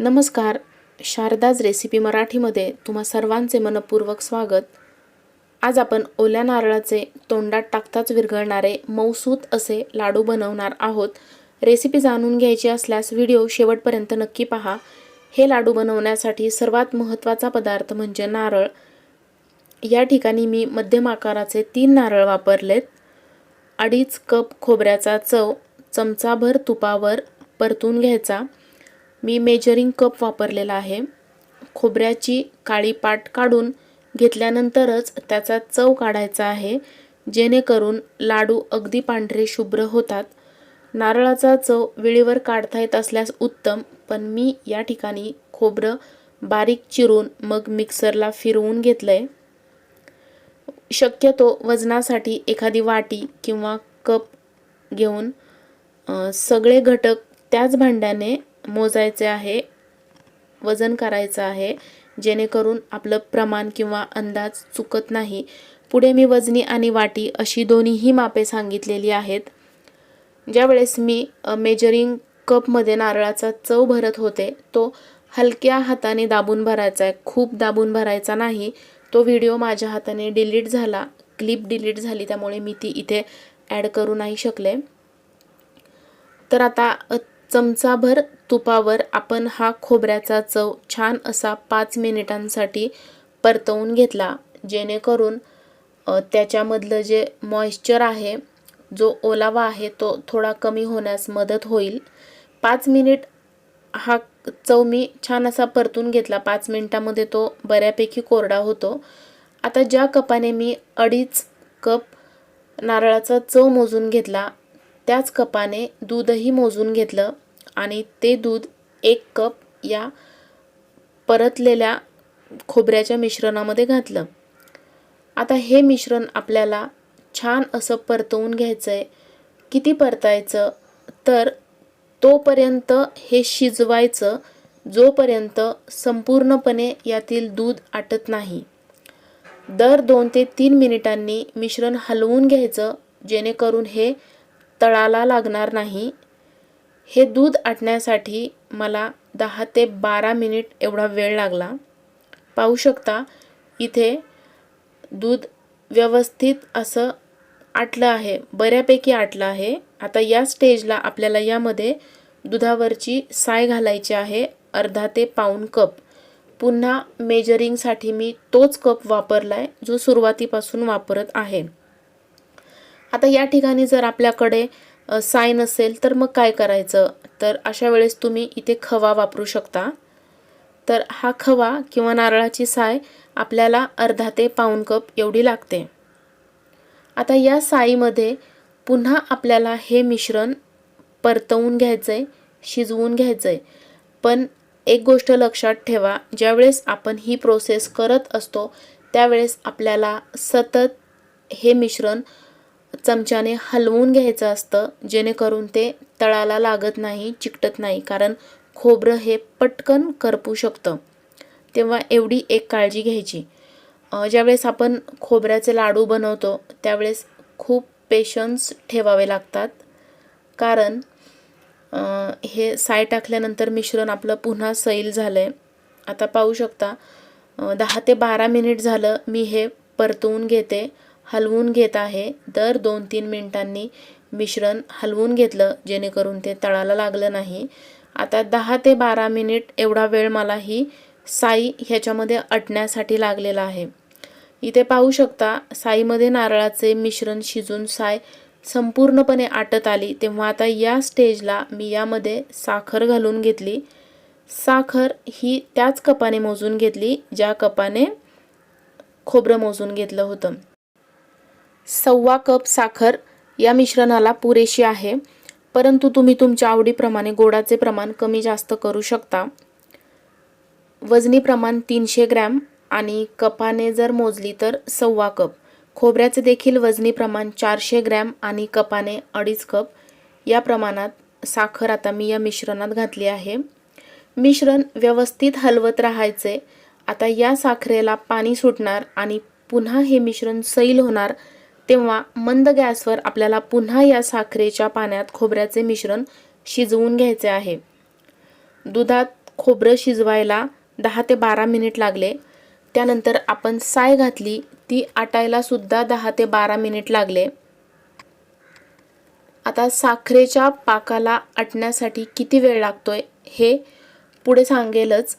नमस्कार. शारदाज रेसिपी मराठीमध्ये तुम्हा सर्वांचे मनपूर्वक स्वागत. आज आपण ओल्या नारळाचे तोंडात टाकताच विरघळणारे मऊसूत असे लाडू बनवणार आहोत. रेसिपी जाणून घ्यायची असल्यास व्हिडिओ शेवटपर्यंत नक्की पहा. हे लाडू बनवण्यासाठी सर्वात महत्त्वाचा पदार्थ म्हणजे नारळ. या ठिकाणी मी मध्यम आकाराचे तीन नारळ वापरलेत. अडीच कप खोबऱ्याचा चव चमचाभर तुपावर परतून घ्यायचा. मी मेजरिंग कप वापरलेला आहे. खोबऱ्याची काळी पाट काढून घेतल्यानंतरच त्याचा चव काढायचा आहे. जेणेकरून लाडू अगदी पांढरे शुभ्र होतात. नारळाचा चव वेळेवर काढता येत असल्यास उत्तम पण मी या ठिकाणी खोबरं बारीक चिरून मग मिक्सरला फिरवून घेतलं आहे शक्यतो वजनासाठी एखादी वाटी किंवा कप घेऊन सगळे घटक त्याच भांड्याने मोजायचे आहे वजन करायचं आहे जेणेकरून आपलं प्रमाण किंवा अंदाज चुकत नाही. पुढे मी वजनी आणि वाटी अशी दोन्हीही मापे सांगितलेली आहेत. ज्यावेळेस मी मेजरिंग कपमध्ये नारळाचा चव भरत होते तो हलक्या हाताने दाबून भरायचा आहे. खूप दाबून भरायचा नाही. तो व्हिडिओ माझ्या हाताने डिलीट झाला क्लिप डिलीट झाली त्यामुळे मी ती इथे ॲड करू नाही शकले. तर आता चमचाभर तुपावर आपण हा खोबऱ्याचा चव छान असा पाच मिनिटांसाठी परतवून घेतला जेणेकरून त्याच्यामधलं जे मॉइश्चर आहे जो ओलावा आहे तो थोडा कमी होण्यास मदत होईल. पाच मिनिट हा चव मी छान असा परतून घेतला. पाच मिनिटामध्ये तो बऱ्यापैकी कोरडा होतो. आता ज्या कपाने मी अडीच कप नारळाचा चव मोजून घेतला त्याच कपाने दूधही मोजून घेतलं आणि ते दूध एक कप या परतलेल्या खोबऱ्याच्या मिश्रणामध्ये घातलं. आता हे मिश्रण आपल्याला छान असं परतवून घ्यायचं आहे किती परतायचं? तर तोपर्यंत हे शिजवायचं जोपर्यंत संपूर्णपणे यातील दूध आटत नाही. दर दोन ते तीन मिनिटांनी मिश्रण हलवून घ्यायचं जेणेकरून हे तळाला लागणार नाही. हे दूध आटण्यासाठी मला दहा ते बारा मिनिट एवढा वेळ लागला. पाहू शकता इथे दूध व्यवस्थित असं आटलं आहे. बऱ्यापैकी आटलं आहे. आता या स्टेजला आपल्याला यामध्ये दुधावरची साय घालायची आहे. अर्धा ते पाऊण कप. पुन्हा मेजरिंगसाठी मी तोच कप वापरला आहे जो सुरुवातीपासून वापरत आहे. आता या ठिकाणी जर आपल्याकडे अ, साय नसेल तर मग काय करायचं? तर अशा वेळेस तुम्ही इथे खवा वापरू शकता. तर हा खवा किंवा नारळाची साय आपल्याला अर्धा ते पाऊण कप एवढी लागते. आता या साईमध्ये पुन्हा आपल्याला हे मिश्रण परतवून घ्यायचं आहे शिजवून घ्यायचं आहे पण एक गोष्ट लक्षात ठेवा ज्यावेळेस आपण ही प्रोसेस करत असतो त्यावेळेस आपल्याला सतत हे मिश्रण चमच्याने हलवून घ्यायचं असतं जेणेकरून ते तळाला लागत नाही चिकटत नाही कारण खोबरं हे पटकन करपू शकतं. तेव्हा एवढी एक काळजी घ्यायची. ज्यावेळेस आपण खोबऱ्याचे लाडू बनवतो त्यावेळेस खूप पेशन्स ठेवावे लागतात. कारण हे साय टाकल्यानंतर मिश्रण आपलं पुन्हा सैल झालं आहे आता पाहू शकता दहा ते बारा मिनिट झालं मी हे परतवून घेते. हलवून घेत आहे. दर दोन तीन मिनिटांनी मिश्रण हलवून घेतलं जेणेकरून ते तळाला लागलं नाही. आता दहा ते बारा मिनिट एवढा वेळ मला ही साई ह्याच्यामध्ये अटण्यासाठी लागलेला आहे. इथे पाहू शकता साईमध्ये नारळाचे मिश्रण शिजून साय संपूर्णपणे आटत आली. तेव्हा आता या स्टेजला मी यामध्ये साखर घालून घेतली. साखर ही त्याच कपाने मोजून घेतली ज्या कपाने खोबरं मोजून घेतलं होतं. सव्वा कप साखर या मिश्रणाला पुरेशी आहे. परंतु तुम्ही तुमच्या आवडीप्रमाणे गोडाचे प्रमाण कमी जास्त करू शकता. वजनी प्रमाण तीनशे ग्रॅम आणि कपाने जर मोजली तर सव्वा कप. खोबऱ्याचे देखील वजनी प्रमाण चारशे ग्रॅम आणि कपाने अडीच कप. या प्रमाणात साखर आता मी या मिश्रणात घातली आहे. मिश्रण व्यवस्थित हलवत राहायचे. आता या साखरेला पाणी सुटणार आणि पुन्हा हे मिश्रण सैल होणार. तेव्हा मंद गॅसवर आपल्याला पुन्हा या साखरेच्या पाण्यात खोबऱ्याचे मिश्रण शिजवून घ्यायचे आहे. दुधात खोबरं शिजवायला दहा ते बारा मिनिट लागले. त्यानंतर आपण साय घातली ती आटायला सुद्धा दहा ते बारा मिनिट लागले. आता साखरेच्या पाकाला आटण्यासाठी किती वेळ लागतोय हे पुढे सांगेलच.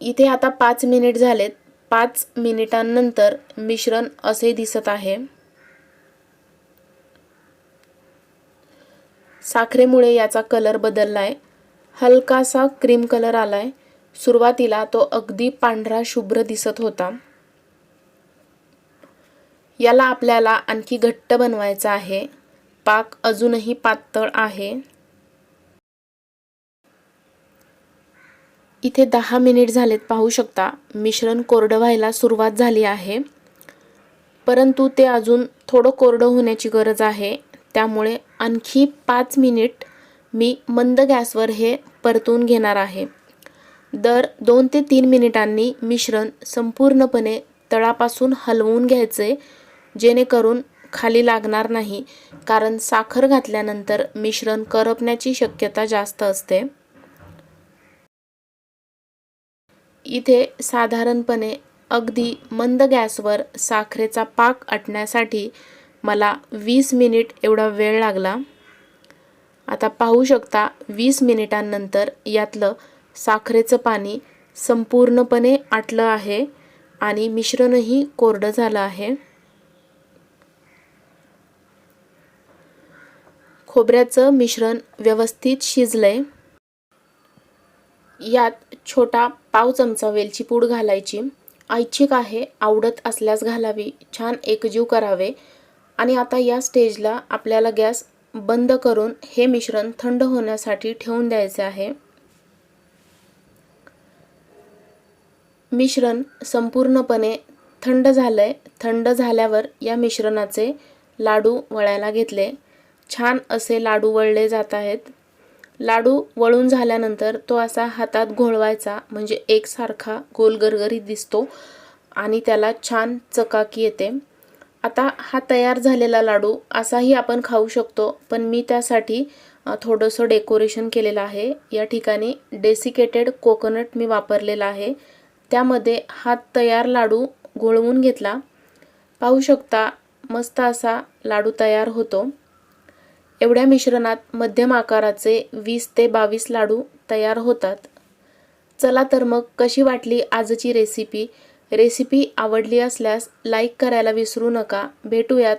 इथे आता पाच मिनिट झालेत. पाच मिनिटांनंतर मिश्रण असे दिसत आहे. साखरेमुळे याचा कलर बदललाय. हलकासा क्रीम कलर आलाय. सुरुवातीला तो अगदी पांढरा शुभ्र दिसत होता. याला आपल्याला आणखी घट्ट बनवायचा आहे. पाक अजूनही पातळ आहे. इथे दहा मिनिट झालेत पाहू शकता. मिश्रण कोरडं व्हायला सुरुवात झाली आहे. परंतु ते अजून थोडं कोरडं होण्याची गरज आहे. त्यामुळे आणखी पाच मिनिट मी मंद गॅसवर हे परतून घेणार आहे. दर दोन ते तीन मिनिटांनी मिश्रण संपूर्णपणे तळापासून हलवून घ्यायचे जेणेकरून खाली लागणार नाही कारण साखर घातल्यानंतर मिश्रण करपण्याची शक्यता जास्त असते. इथे साधारणपणे अगदी मंद गॅसवर साखरेचा पाक आटण्यासाठी मला वीस मिनिट एवढा वेळ लागला. आता पाहू शकता वीस मिनिटांनंतर यातलं साखरेचं पाणी संपूर्णपणे आटलं आहे आणि मिश्रणही कोरडं झालं आहे. खोबऱ्याचं मिश्रण व्यवस्थित शिजलंय. यात छोटा पाव चमचा वेलची पूड घालायची. ऐच्छिक आहे आवडत असल्यास घालावी. छान एकजीव करावे. आणि आता या स्टेजला आपल्याला गॅस बंद करून हे मिश्रण थंड होण्यासाठी ठेवून द्यायचे आहे. मिश्रण संपूर्णपणे थंड झालंय. थंड झाल्यावर या मिश्रणाचे लाडू वळायला घेतले. छान असे लाडू वळले जात आहेत. लाडू वळून झाल्यानंतर तो असा हातात घोळवायचा म्हणजे एकसारखा गोल गरगरीत दिसतो आणि त्याला छान चकाकी येते. आता हा तयार झालेला लाडू असाही आपण खाऊ शकतो पण मी त्यासाठी थोडंसं डेकोरेशन केलेलं आहे. या ठिकाणी डेसिकेटेड कोकोनट मी वापरलेला आहे. त्यामध्ये हा तयार लाडू घोळवून घेतला. पाहू शकता मस्त असा लाडू तयार होतो. एवढ्या मिश्रणात मध्यम आकाराचे वीस ते बावीस लाडू तयार होतात. चला तर मग कशी वाटली आजची रेसिपी रेसिपी आवडली असल्यास लाईक करायला विसरू नका. भेटूयात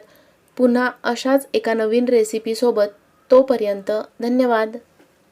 पुन्हा अशाच एका नवीन रेसिपीसोबत तोपर्यंत धन्यवाद.